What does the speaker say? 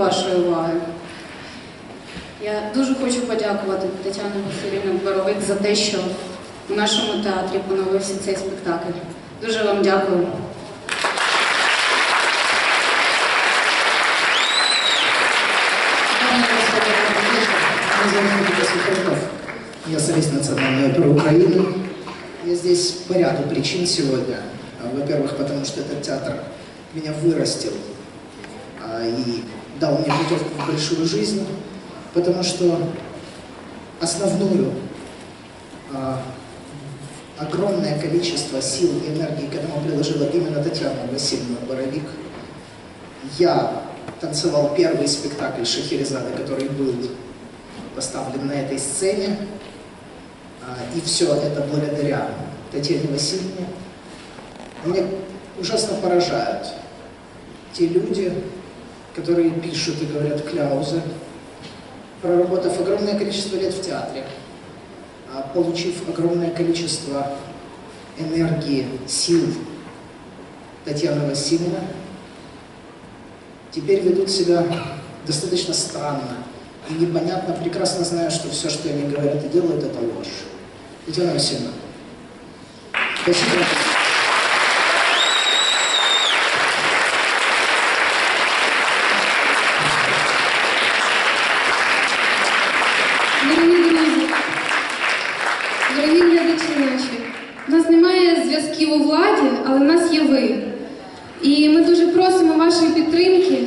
вашої уваги. Я дуже хочу подякувати Тетяні Васильівні Боровик за те, що у нашому театрі поновився цей спектакль. Дуже вам дякую. Я солист Национальной оперы Украины. Я здесь по ряду причин сегодня. А, Во-первых, потому что этот театр меня вырастил а, и дал мне путевку в большую жизнь. Потому что основную, а, огромное количество сил и энергии к этому приложила именно Татьяна Васильевна Боровик. Я танцевал первый спектакль Шахерезады, который был поставлен на этой сцене. А, И все это благодаря Татьяне Васильевне. Меня ужасно поражают те люди, которые пишут и говорят кляузы, проработав огромное количество лет в театре, а, получив огромное количество энергии, сил Татьяны Васильевны, теперь ведут себя достаточно странно и непонятно, прекрасно зная, что все, что они говорят и делают, это ложь. Татьяна Васильевна, спасибо. зв'язків у владі, але в нас є ви. І ми дуже просимо вашої підтримки